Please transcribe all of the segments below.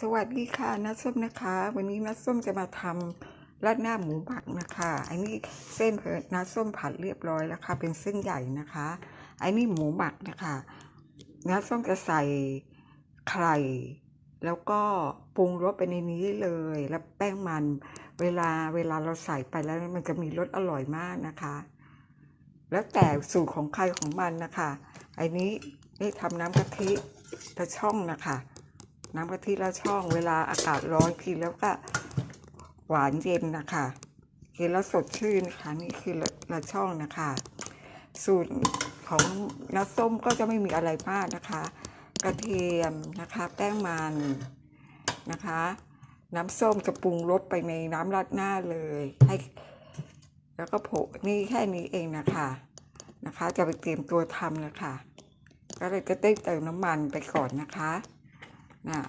สวัสดีค่ะนัดส้มนะคะ วันนี้นัดส้มจะมาทำราดหน้าหมูบักนะคะ อันนี้เส้นเพินัดส้มผัดเรียบร้อยแล้วค่ะ เป็นเส้นใหญ่นะคะอันนี้หมูบักนะคะนัดส้มจะใส่ไข่แล้วก็ปรุงรสไปในนี้เลย แล้วแป้งมันเวลาเวลาเราใส่ไปแล้วมันจะมีรสอร่อยมากนะคะ แล้วแต่สูตรของใครของมันนะคะ อันนี้ได้ทำน้ำกะทิกระช่องนะคะ น้ำกะทิละช่องเวลาอากาศร้อนกินแล้วก็หวานเย็นนะคะกินแล้วสดชื่นนะคะนี่คือละละช่องนะคะ สูตรของน้ำส้มก็จะไม่มีอะไรมากนะคะ กระเทียมนะคะแป้งมันนะคะ น้ำส้มจะปรุงรสไปในน้ำราดหน้าเลยให้แล้วก็โผนี่แค่นี้เองนะคะนะคะ จะไปเตรียมตัวทำนะคะก็เลยจะได้เติมน้ำมันไปก่อนนะคะ นะ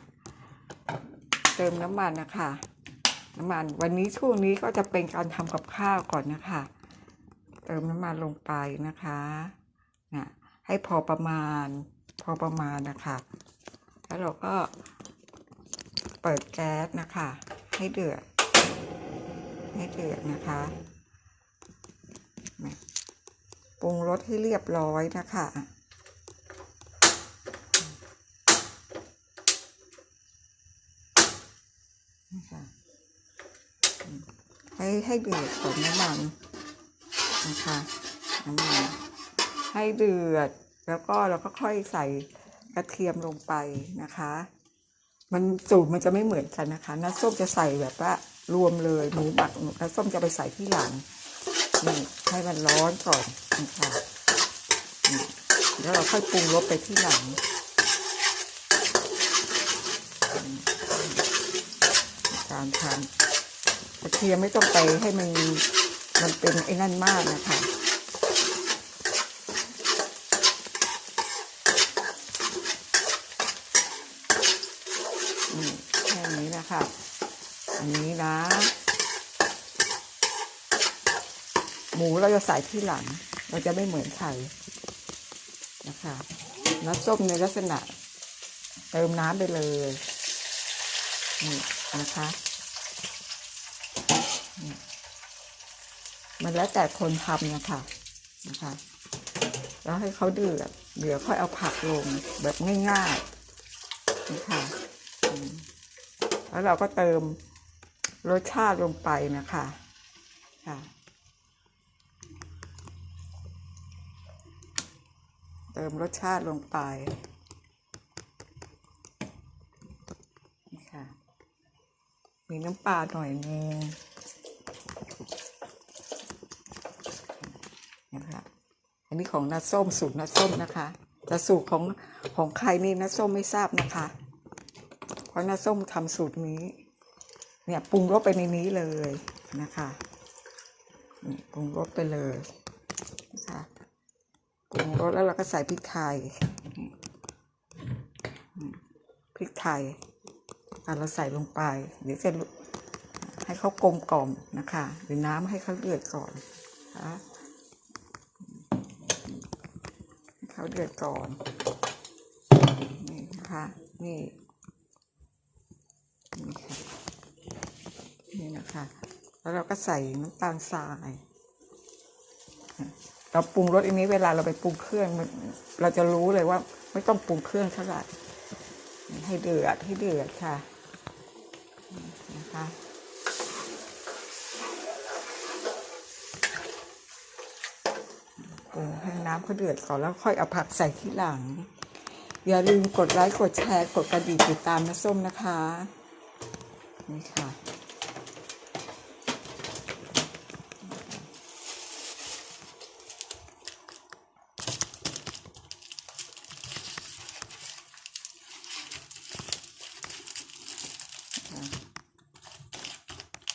เติมน้ำมันนะคะน้ำมันวันนี้ช่วงนี้ก็จะเป็นการทำกับข้าวก่อนนะคะ เติมน้ำมันลงไปนะคะนะให้พอประมาณพอประมาณนะคะ แล้วเราก็เปิดแก๊สนะคะ ให้เดือดให้เดือดนะคะปรุงรสให้เรียบร้อยนะคะ ให้ให้เดือดก่อนน้ำมันนะคะน้ำมันให้เดือดแล้วก็เราก็ค่อยใส่กระเทียมลงไปนะคะ มันสูตรมันจะไม่เหมือนกันนะคะน้าส้มจะใส่แบบว่ารวมเลยหมูหมักน้าส้มจะไปใส่ที่หลังนี่ให้มันร้อนก่อนนะคะแล้วเราค่อยปรุงรสไปที่หลังการทำก ระเทียมไม่ต้องไปให้มันมันเป็นไอ้นั่นมากนะคะแค่นี้นะคะ อันนี้นะ หมูเราจะใส่ที่หลัง เราจะไม่เหมือนไข่นะคะน้ำส้มในลักษณะเติมน้ำไปเลยนี่นะคะ มันแล้วแต่คนทำนะคะนะคะแล้วให้เขาเดือดเดี๋ยวค่อยเอาผักลงแบบง่ายๆนะคะแล้วเราก็เติมรสชาติลงไปนะคะค่ะ เติมรสชาติลงไปนี่ค่ะ มีน้ำปลาหน่อยนึง นะคะ อันนี้ของน้าส้มสูตรน้าส้มนะคะแต่สูตรของของใครนี่น้าส้มไม่ทราบนะคะ เพราะน้าส้มทำสูตรนี้ เนี่ยปรุงรสไปในนี้เลยนะคะปรุงรสไปเลยนะคะปรุงรสแล้วเราก็ใส่พริกไทยพริกไทยอะเราใส่ลงไป เดี๋ยวจะให้เขากลมกล่อมนะคะหรือน้ำให้เขาเดือดก่อนนะคะให้ เขาเดือดก่อน นี่นะคะ นี่ นี่ค่ะนี่นะคะ แล้วเราก็ใส่น้ำตาลทราย เราปรุงรสอันนี้เวลาเราไปปรุงเครื่องเราจะรู้เลยว่า ไม่ต้องปรุงเครื่องเท่าไหร่ให้เดือดให้เดือดค่ะนะคะ ปรุงให้น้ำเขาเดือดก่อนแล้วค่อยเอาผักใส่ที่หลัง อย่าลืมกดไลค์กดแชร์กดกระดิ่งติดตามนะส้มนะคะนี่ค่ะ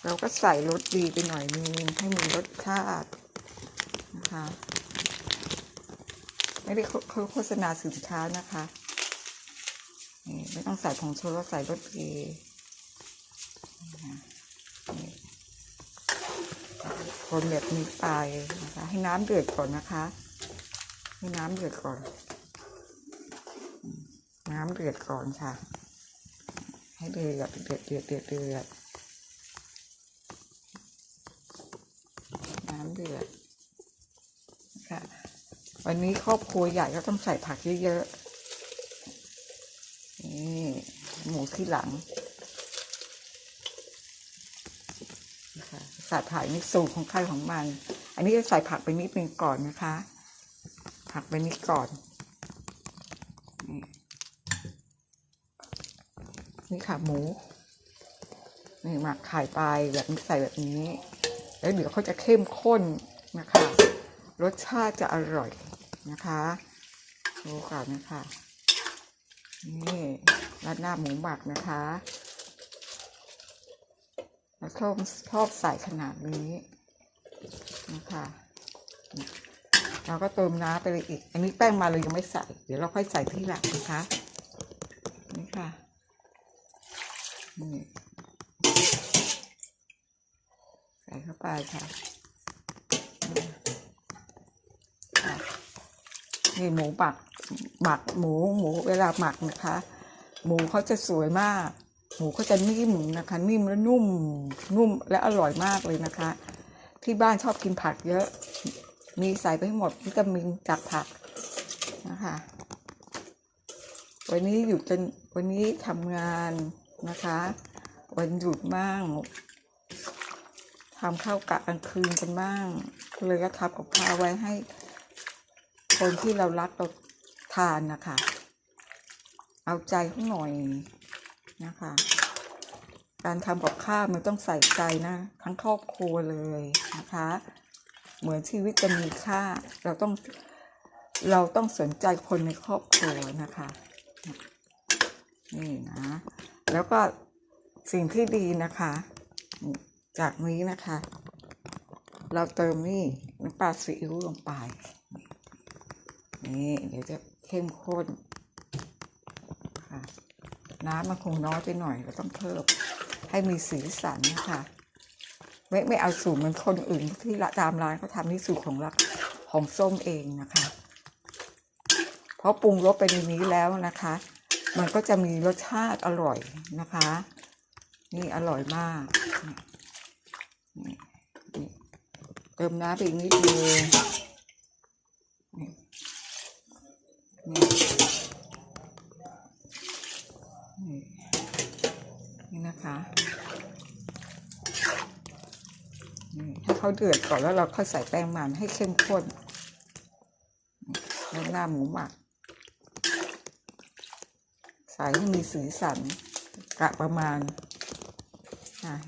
เราก็ใส่รสดีไปหน่อยนึงให้มีรสชาตินะคะ ไม่ได้โฆโฆษณาสินค้านะคะนี่ไม่ต้องใส่ผงชูรสใส่รสดีนะคะนี่คนแบบนี้ไปนะคะ ให้น้ำเดือดก่อนนะคะ ให้น้ำเดือดก่อน น้ำเดือดก่อนค่ะ ให้เดือดเดือดเดือดเดือดเดือดน้ำเดือด วันนี้ครอบครัวใหญ่ก็ต้องใส่ผักเยอะๆ นี่หมูที่หลังนะคะใส่ผักนี่สูตรของใครของมัน อันนี้จะใส่ผักไปนิดนึงก่อนนะคะ ผักไปนิดก่อน นี่นี่ค่ะหมู นี่หมักไข่ไปแบบนี้ใส่แบบนี้ แล้วเดี๋ยวเขาจะเข้มข้นนะคะรสชาติจะอร่อย นะคะดูก่อนนะคะนี่ราดหน้าหมูหมักนะคะแล้วชอบชอบใส่ขนาดนี้นะคะเราก็เติมน้ำไปเลยอีก อันนี้แป้งมาเลยยังไม่ใส่ เดี๋ยวเราค่อยใส่ที่หลังนะคะนี่ค่ะนี่ใส่เข้าไปค่ะ นี่หมูหมักหมักหมูหมูเวลาหมักนะคะ หมูเขาจะสวยมาก หมูเขาจะนิ่มนะคะ นิ่มและนุ่มนุ่มและอร่อยมากเลยนะคะ ที่บ้านชอบกินผักเยอะ มีใส่ไปหมดวิตามินจากผักนะคะ วันนี้หยุดจนวันนี้ทำงานนะคะ วันหยุดบ้างทำข้าวกะกลางคืนกันบ้างเลยก็ทำกับข้าวไว้ให้ คนที่เรารักเราทานนะคะ เอาใจเขาหน่อยนะคะ การทำกับข้าวมันต้องใส่ใจนะ ทั้งครอบครัวเลยนะคะ เหมือนชีวิตจะมีค่า เราต้องเราต้องสนใจคนในครอบครัวนะคะ นี่นะ แล้วก็สิ่งที่ดีนะคะ จากนี้นะคะ เราเติมนี่น้ำปลาซีอิ๊วลงไป นี่เดี๋ยวจะเข้มข้นค่ะน้ำมันคงน้อยไปหน่อยเราต้องเพิ่มให้มีสีสันนะคะไม่ไม่เอาสูตรเหมือนคนอื่นที่ตามร้านเขาทำนี่สูตรของรักของส้มเองนะคะ เพราะปรุงรสไปในนี้แล้วนะคะ มันก็จะมีรสชาติอร่อยนะคะ นี่อร่อยมากเติมน้ำไปอีกนิดนึงนี่ นี่นี่นะคะนี่ให้เขาเดือดก่อนแล้วเราค่อยใส่แป้งมันให้เข้มข้นแล้วหน้าหมูหมัก ใส่ให้มีสีสันกะประมาณ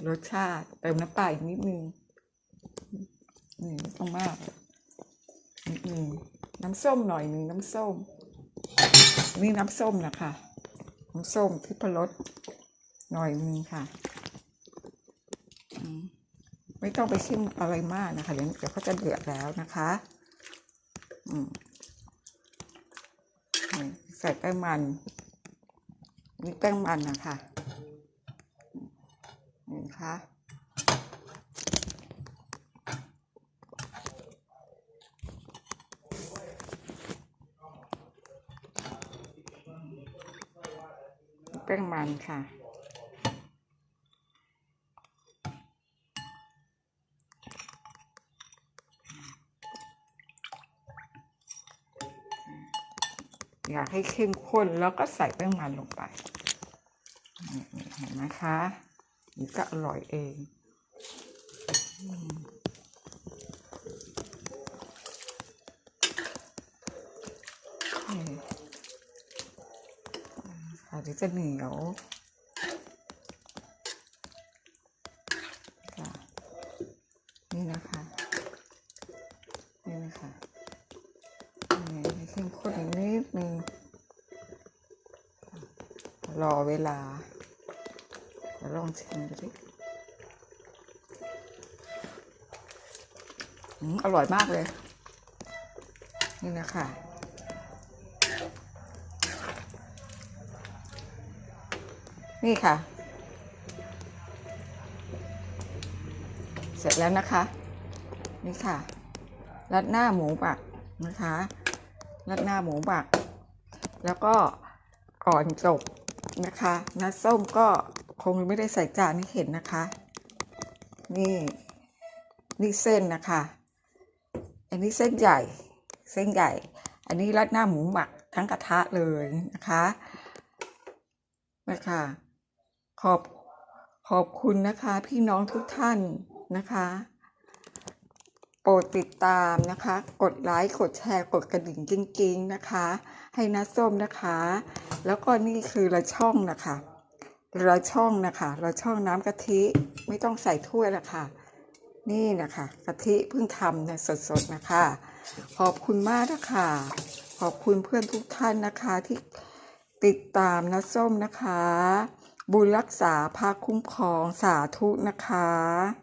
รสชาติเติมน้ำปลาอีกนิดนึงนี่ไม่ต้องมากนิดนึงน้ำส้มหน่อยหนึ่งน้ำส้ม นี่น้ำส้มนะคะ น้ำส้มทิพรสหน่อยนึงค่ะไม่ต้องไปชิมอะไรมากนะคะ เดี๋ยวเขาจะเดือดแล้วนะคะใส่แป้งมันนี่แป้งมันนะคะนี่นะคะ ป้งมันค่ะ อยากให้เข้มข้นแล้วก็ใส่แป้งมันลงไปเห็นไหมคะนี่ก็อร่อยเองอืมนี่ค่ะ เดี๋ยวจะเหนียวค่ะนี่นะคะนี่นะคะนี่เข้มข้นนิดนึงรอเวลาลองชิมดูดิอร่อยมากเลย นี่นะคะ นี่ค่ะ เสร็จแล้วนะคะ นี่ค่ะ รัดหน้าหมูบักนะคะ รัดหน้าหมูบัก แล้วก็ก่อนจบนะคะน้าส้มก็คงไม่ได้ใส่จานให้เห็นนะคะ นี่นี่เส้นนะคะ อันนี้เส้นใหญ่ เส้นใหญ่ อันนี้ราดหน้าหมูหมักทั้งกระทะเลยนะคะนะคะ ขอบขอบคุณนะคะพี่น้องทุกท่านนะคะ โปรดติดตามนะคะ กดไลค์กดแชร์กดกระดิ่งจริงๆนะคะ ให้น้าส้มนะคะ แล้วก็นี่คือละช่องนะคะละช่องนะคะละช่องน้ำกะทิไม่ต้องใส่ถ้วยละค่ะ นี่นะคะกะทิเพิ่งทำนะสดๆนะคะ ขอบคุณมากนะคะขอบคุณเพื่อนทุกท่านนะคะที่ติดตามนะส้มนะคะ บุญรักษาพาคุ้มครองสาธุนะคะ